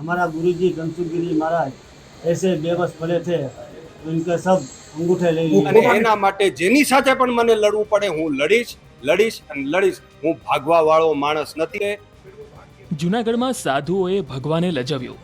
हमारा गुरुजी कंसुगिरी महाराज ऐसे बेबस पड़े थे तो इनके सब अंगूठे ले लिए અને એના માટે જેની સાથે પણ મને લડવું પડે હું લડીશ લડીશ અને લડીશ હું ભાગવા વાળો માણસ નથી જૂનાગઢમાં સાધુઓએ ભગવાને લજવ્યો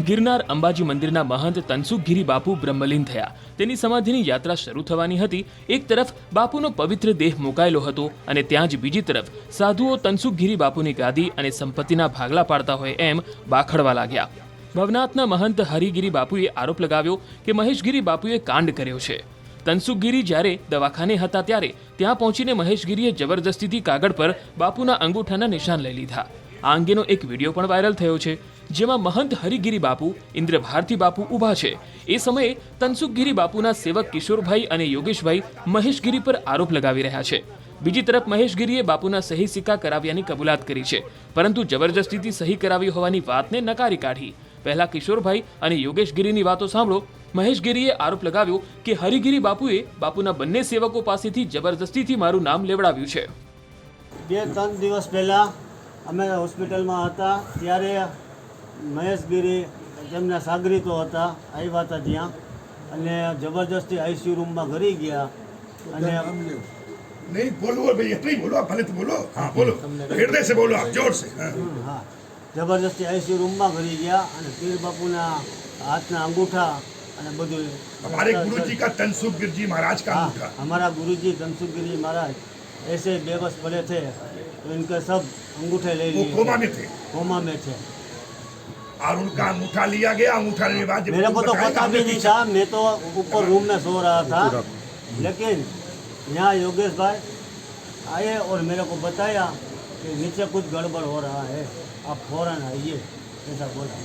ગિરનાર અંબાજી મંદિરના મહંત તનસુખગીરી બાપુ બ્રહ્મલીન થયા. તેની સમાધિની યાત્રા શરૂ થવાની હતી. એક તરફ બાપુનો પવિત્ર દેહ મુકાયેલો હતો અને ત્યાં જ બીજી તરફ સાધુઓ તનસુખગીરી બાપુની ગાદી અને સંપત્તિના ભાગલા પાડતા હોય એમ બાખડવા લાગ્યા. ભવનાથના મહંત હરિગીરી બાપુએ આરોપ લગાવ્યો કે મહેશગીરી બાપુએ કાંડ કર્યો છે. તનસુખગીરી જ્યારે દવાખાને હતા ત્યારે ત્યાં પહોંચીને મહેશગીરીએ જબરદસ્તીથી કાગળ પર બાપુના અંગૂઠાના નિશાન લઈ લીધા. આ અંગેનો એક વીડિયો પણ વાયરલ થયો છે. જેમાં મહંત હરિગીરી બાપુ, ઇન્દ્રભારતી બાપુ ઊભા છે. એ સમયે તનસુખગીરી બાપુના સેવક કિશોરભાઈ અને યોગેશભાઈ મહેશગીરી પર આરોપ લગાવી રહ્યા છે. બીજી તરફ મહેશગીરીએ બાપુના સહી સિક્કા કરાવ્યાની કબૂલાત કરી છે. પરંતુ જબરજસ્તીથી સહી કરાવી હોવાની વાતને નકારી કાઢી. પહેલા કિશોરભાઈ અને યોગેશગીરીની વાતો સાંભળો. મહેશગીરીએ આરોપ લગાવ્યો કે હરિગીરી બાપુએ બાપુના બંને સેવકો પાસેથી જબરદસ્તીથી મારું નામ લેવડાવ્યું છે. બે ત્રણ દિવસ પહેલાં અમે હોસ્પિટલમાં હતા. ત્યારે મહેશગીરી તેમના સાગરીતો હતા આવ્યા હતા ત્યાં અને જબરજસ્તી આઈસીયુ રૂમમાં ઘરી ગયા અને नहीं बोलो भैया नहीं बोलो आप भले तो बोलो हाँ बोलो हृदय से बोलो आप जोर से हाँ। હા જબરજસ્તી આઈસીયુ રૂમમાં ઘરી ગયા અને પીર બાપુના હાથના અંગૂઠા અને બધું हमारे गुरु जी का तनसुख गिर जी महाराज का हाँ, अंगूठा हमारा गुरुजी धनसुखगिरी महाराज ऐसे बेबस पड़े थे तो इनके सब अंगूठे ले वो लिए कोमा में थे कोमा में थे और उनका अंगूठा लिया गया अंगूठा लेने बाद मेरे को तो पता भी नहीं था मैं तो ऊपर रूम में सो रहा था। लेकिन यहाँ योगेश भाई आए और मेरे को बताया कि नीचे कुछ गड़बड़ हो रहा है आप फ़ौरन आइए ऐसा बोला।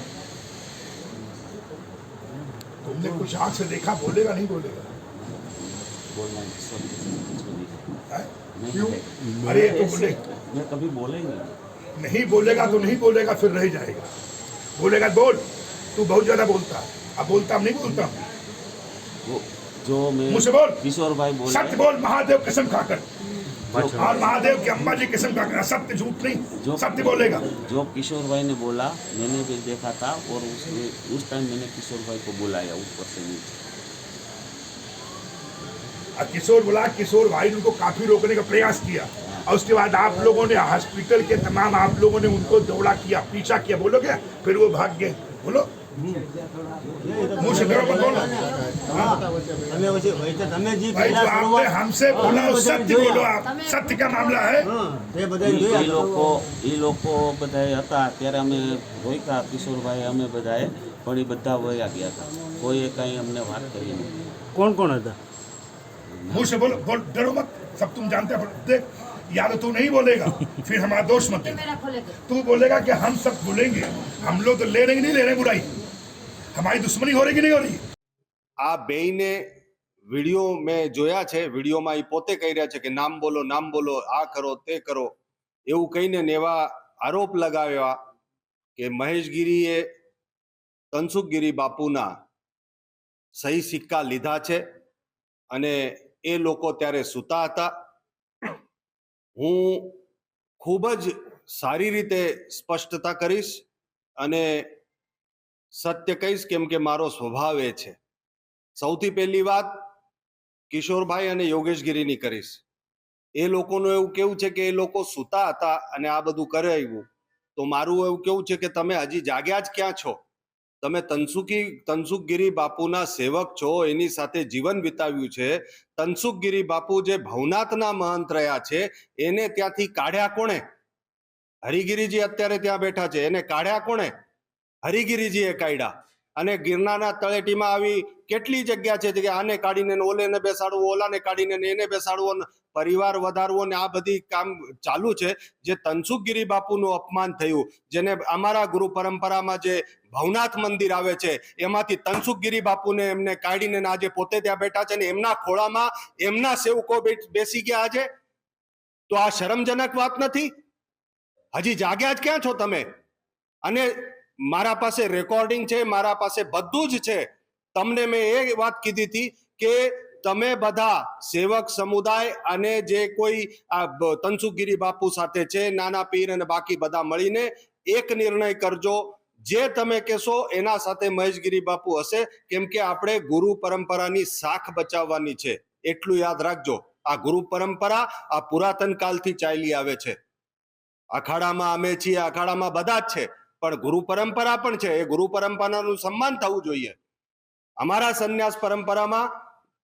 तुमने कुछ आँख से देखा बोलेगा नहीं बोलेगा? क्यों? अरे तो बोले। मैं कभी बोले नहीं। नहीं बोलेगा तो नहीं बोलेगा फिर रह जाएगा। बोलेगा बोल। तू बहुत ज़्यादा बोलता। अब बोलता नहीं बोलता। वो जो मैं मुझसे बोल। किशोर भाई बोले सत्य बोल महादेव कसम खाकर। और महादेव की अम्मा जी कसम खाकर सत्य झूठ नहीं जो- सत्य बोलेगा। जो किशोर भाई ने बोला मैंने भी देखा था और उसने उस टाइम मैंने किशोर भाई को बुलाया ऊपर से नीचे। किशोर बोला किशोर भाई ने उनको काफ़ी रोकने का प्रयास किया। और उसके बाद आप लोगों ने हॉस्पिटल के तमाम आप लोगों ने उनको दौड़ा किया पीछा किया बोलो क्या फिर वो भाग गए बोलो मुंह से डरो मत बोलो हाँ તમે પછી હોય તો તમે જે भाई जो પહેલા आपने શરૂઆત- हमसे बोला અમે वो બધાએ सत्य જોયા. बोलो आप सत्य का मामला है હા તે બધા એ જોયા લોકો એ લોકો બધાએ હતા ત્યારે અમે રોક્યા કિશોરભાઈ અમે બધાએ પણ એ બધા વયા ગયા હતા કોઈએ કાંઈ અમને વાત કરી નહીં કોણ કોણ હતા मुंह से बोलो बोल डरो मत सब तुम जानते हो देख या तो तू नहीं बोलेगा फिर हमारा दोष मत देना तू बोलेगा कि हम सब बोलेंगे हम लोग तो ले रहे नहीं ले रहे बुराई हमारी दुश्मनी हो रही कि नहीं हो रही આ બેયને વિડીયો મેં જોયા છે વિડીયોમાં એ પોતે કહી રહ્યા છે કે નામ બોલો નામ બોલો આ કરો તે કરો એવું કહીને ને એવા આરોપ લગાવ્યા કે મહેશગીરીએ તનસુખગીરી બાપુના સહી સિક્કા લીધા છે અને એ લોકો ત્યારે સૂતા હતા હું ખૂબ જ સારી રીતે સ્પષ્ટતા કરીશ અને સત્ય કહીશ કેમ કે મારો સ્વભાવ એ છે. સૌથી પહેલી વાત કિશોરભાઈ અને યોગેશગીરીની કરીશ. એ લોકોનું એવું કેવું છે કે એ લોકો સૂતા હતા અને આ બધું કરે આવ્યું. તો મારું એવું કેવું છે કે તમે હજી જાગ્યા જ ક્યાં છો? તમે તનસુખી, તનસુખગીરી બાપુના સેવક છો, એની સાથે જીવન વિતાવ્યું છે. તનસુખગીરી બાપુ જે ભવનાથના મહંત રહ્યા છે, એને ત્યાંથી કાઢ્યા કોણે? હરિગીરીજી અત્યારે ત્યાં બેઠા છે, એને કાઢ્યા કોણે? હરિગીરીજીએ કાઢ્યા. અને ગિરનારના તળેટીમાં આવી કેટલી જગ્યા છે, કે આને કાઢીને ઓલેને બેસાડવું, ઓલાને કાઢીને એને બેસાડવો પરિવાર વધારવો, ને આ બધી કામ ચાલુ છે, જે તનસુખગીરી બાપુનું અપમાન થયું. જેને અમારા ગુરુ પરંપરામાં જે ભવનાથ મંદિર આવે છે. એમાંથી તનસુખગીરી બાપુને એમને કાઢીને આજે પોતે ત્યાં બેઠા છે ને એમના ખોળામાં એમના સેવકો બેસી ગયા આજે. તો આ શરમજનક વાત નથી? હજી જાગ્યા જ ક્યાં છો તમે? અને મારા પાસે રેકોર્ડિંગ છે, મારા પાસે બધું જ છે. તમને મેં એ વાત કીધી હતી કે તમે બધા સેવક સમુદાય અને જે કોઈ આ તનસુખગીરી બાપુ સાથે છે, નાના પીર અને બાકી બધા મળીને એક નિર્ણય કરજો. જે તમે કહેશો એના સાથે મહેશગીરી બાપુ હશે, કેમ કે આપણે ગુરુ પરંપરાની શાખ બચાવવાની છે. એટલું યાદ રાખજો, આ ગુરુ પરંપરા આ પુરાતન કાલથી ચાલી આવે છે. અખાડામાં અમે છીએ, અખાડામાં બધા જ છે, પણ ગુરુ પરંપરા પણ છે. એ ગુરુ પરંપરાનું સન્માન થવું જોઈએ. અમારા સંન્યાસ પરંપરામાં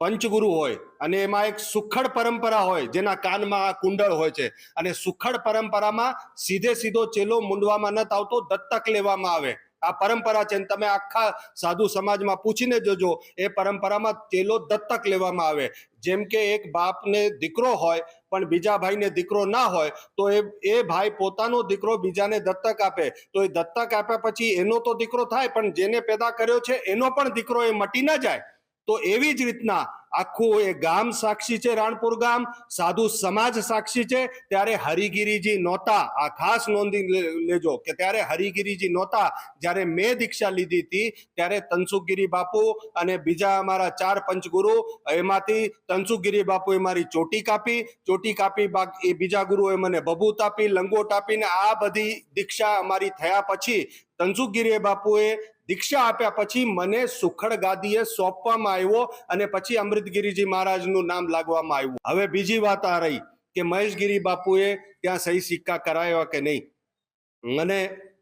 પંચગુરુ હોય અને એમાં એક સુખડ પરંપરા હોય, જેના કાનમાં આ કુંડળ હોય છે. અને સુખડ પરંપરામાં સીધે સીધો ચેલો મૂંડવામાં ન આવતો દત્તક લેવામાં આવે. આ પરંપરા છે તમે આખા સાધુ સમાજમાં પૂછીને જોજો, એ પરંપરામાં ચેલો દત્તક લેવામાં આવે. જેમ કે એક બાપને દીકરો હોય, પણ બીજા ભાઈને દીકરો ના હોય, તો એ એ ભાઈ પોતાનો દીકરો બીજાને દત્તક આપે. તો એ દત્તક આપ્યા પછી એનો તો દીકરો થાય, પણ જેને પેદા કર્યો છે, એનો પણ દીકરો એ મટી ના જાય. તો એવી જ રીતના આખું એ ગામ સાક્ષી છે, રાણપુર ગામ. સાધુ સમાજ સાક્ષી છે. ત્યારે હરિગીરીજી નહોતા. આ ખાસ નોંધી લેજો કે ત્યારે હરિગીરીજી નહોતા. જ્યારે મેં દીક્ષા લીધી હતી, ત્યારે તનસુખગીરી બાપુ અને બીજા અમારા ચાર પંચગુરુ, એમાંથી તનસુખગીરી બાપુએ મારી ચોટી કાપી. ચોટી કાપી એ બીજા ગુરુએ મને બબૂત આપી લંગોટ આપીને આ બધી દીક્ષા અમારી થયા પછી તનસુખગીરી બાપુએ દીક્ષા આપ્યા પછી મને સુખડ ગાદીએ સોંપવામાં આવ્યો અને પછી અમૃતગીરીજી મહારાજનું નામ લાગવામાં આવ્યું. હવે બીજી વાત આ રહી કે મહેશગીરી બાપુએ ત્યાં સહી સિક્કા કરાવ્યા કે નહીં? મને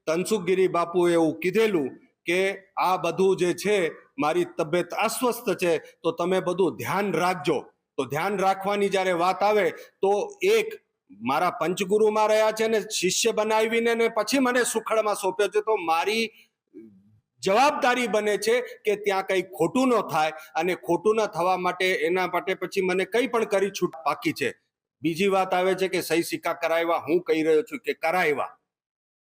તનસુખગીરી બાપુએ એવું કીધેલું કે આ બધું જે છે મારી તબિયત અસ્વસ્થ છે, તો તમે બધું ધ્યાન રાખજો. તો ધ્યાન રાખવાની જ્યારે વાત આવે તો એક મારા પંચગુરુમાં રહ્યા છે ને શિષ્ય બનાવીને ને પછી મને સુખડમાં સોંપ્યો છે. તો મારી જવાબદારી બને છે કે ત્યાં કંઈ ખોટું ન થાય અને ખોટું ન થવા માટે એના માટે પછી મને કંઈ પણ કરી છૂટ પાકી છે. બીજી વાત આવે છે કે સહી સિક્કા કરાવ્યા, હું કહી રહ્યો છું કે કરાવ્યા.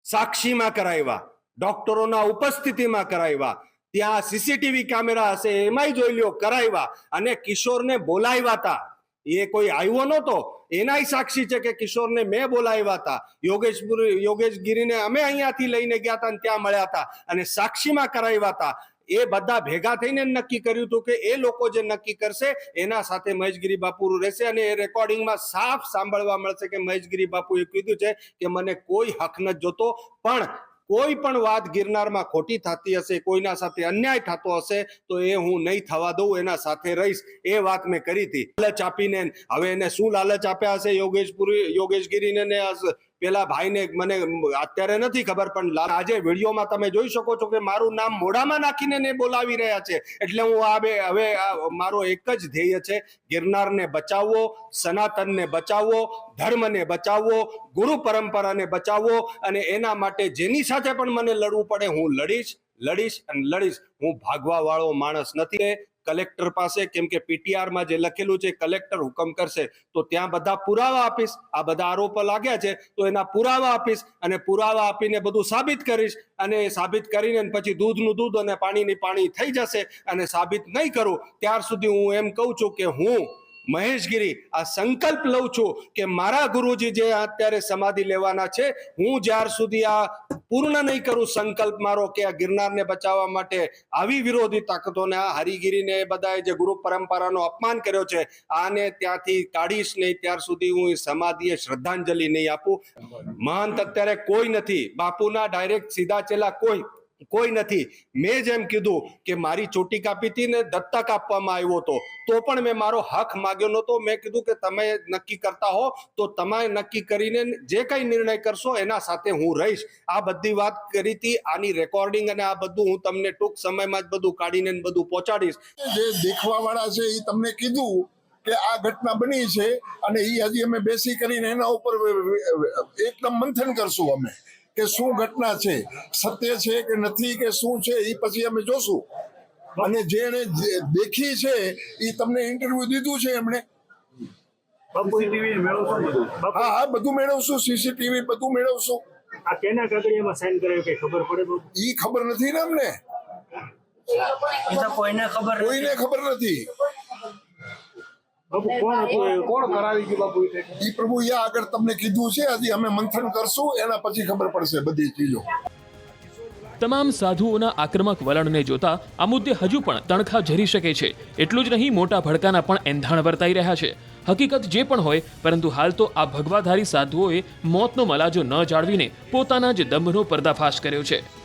સાક્ષીમાં કરાવ્યા, ડોક્ટરોના ઉપસ્થિતિમાં કરાવ્યા. ત્યાં સીસીટીવી કેમેરા હશે, એમાંય જોઈ લ્યો, કરાવ્યા. અને કિશોરને બોલાવ્યા હતા એ કોઈ આવ્યો નહોતો. એનાય સાક્ષી છે કે કિશોરને મેં બોલાવ્યા હતા. યોગેશપુર યોગેશ ગીરીને અમે અહીંયાથી લઈને ગયા હતા અને ત્યાં મળ્યા હતા અને સાક્ષીમાં કરાવ્યા હતા. એ બધા ભેગા થઈને નક્કી કર્યું હતું કે એ લોકો જે નક્કી કરશે, એના સાથે મહેશગીરી બાપુ રહેશે અને એ રેકોર્ડિંગમાં સાફ સાંભળવા મળશે કે મહેશગીરી બાપુએ કીધું છે કે મને કોઈ હક નથી જોતો, પણ કોઈ પણ વાત ગિરનારમાં ખોટી થતી હશે, કોઈના સાથે અન્યાય થતો હશે, તો એ હું નહીં થવા દઉં, એના સાથે રહીશ. એ વાત મેં કરી હતી. લાલચ આપીને, હવે એને શું લાલચ આપ્યા હશે? યોગેશપુરી, યોગેશગીરીને ને આ પેલા ભાઈને મને અત્યારે નથી ખબર, પણ આજે વિડીયોમાં તમે જોઈ શકો છો કે મારું નામ મોઢામાં નાખીને ને બોલાવી રહ્યા છે. એટલે હું આ હવે મારો એક જ ધ્યેય છે, ગિરનારને બચાવવો, સનાતનને બચાવવો, ધર્મને બચાવવો, ગુરુ પરંપરાને બચાવવો, અને એના માટે જેની સાથે પણ મને લડવું પડે, હું લડીશ લડીશ અને લડીશ. હું ભાગવા વાળો માણસ નથી. કલેક્ટર પાસે, કેમ કે પીટીઆરમાં જે લખેલું છે, કલેક્ટર હુકમ કરશે, તો ત્યાં બધા પુરાવા આપીશ. આ બધા આરોપો લાગ્યા છે, તો એના પુરાવા આપીશ અને પુરાવા આપીને બધું સાબિત કરીશ. અને સાબિત કરીને પછી દૂધનું દૂધ અને પાણીની પાણી થઈ જશે અને સાબિત નહીં કરું, ત્યાર સુધી હું એમ કહું છું કે હું મહેશગીરી, આ સંકલ્પ લઉં છું કે મારા ગુરુજી જે અત્યારે સમાધિ લેવાના છે, હું જ્યાર સુધી આ પૂર્ણ નહીં કરું સંકલ્પ મારો કે આ ગિરનારને બચાવવા માટે આવી વિરોધી તાકાતોને આ હરિગીરીને બધાએ જે ગુરુ પરંપરાનો અપમાન કર્યો છે, આને ત્યાંથી કાઢીશ નહીં, ત્યાર સુધી હું સમાધિએ શ્રદ્ધાંજલિ નહીં આપું. મહંત અત્યારે કોઈ નથી, બાપુના ડાયરેક્ટ સીધા ચેલા કોઈ. કોઈ નથી. મેં જેમ કીધું કે મારી ચોટી કાપી હતી ને દત્તક આપવામાં આવ્યો હતો. તો પણ મેં મારો હક માગ્યો નહોતો. મેં કીધું કે તમે નક્કી કરતા હો, તો તમે નક્કી કરીને જે કઈ નિર્ણય કરશો એના સાથે હું રહીશ. આ બધી વાત કરી હતી, આની રેકોર્ડિંગ અને આ બધું હું તમને ટૂંક સમયમાં જ બધું કાઢીને બધું પહોંચાડીશ. જે દેખવા વાળા છે એ તમને કીધું કે આ ઘટના બની છે અને એ હજી અમે બેસી કરીને એના ઉપર એકદમ મંથન કરશું અમે. કે શું ઘટના છે? સત્ય છે કે નથી કે શું છે એ પછી અમે જોશું. અને જેને દેખી છે એ તમને ઇન્ટરવ્યુ દીધું છે એમણે? બાપુ ટીવી મેળવશો બધું? હા હા બધું મેળવશું સીસીટીવી બધું મેળવશું. આ કેના કાગળિયામાં સાઈન કરાવ્યું કઈ ખબર પડે એ ખબર નથી ને અમને? એ તો કોઈને ખબર નથી. એ પ્રભુ યા આગળ તમને કીધું છે હજી અમે મંથન કરશું એના પછી ખબર પડશે બધી ચીજો. તમામ સાધુઓના આક્રમક વલણને જોતા આ મુદ્દે હજુ પણ તણખા ઝરી શકે છે. એટલું જ નહીં મોટા ભડકાના પણ એંધાણ વર્તાઈ રહ્યા છે. હકીકત જે પણ હોય પરંતુ હાલ તો આ ભગવાધારી સાધુઓએ મોતનો મલાજો ન જાળવીને પોતાના જ દંભનો પર્દાફાશ કર્યો છે.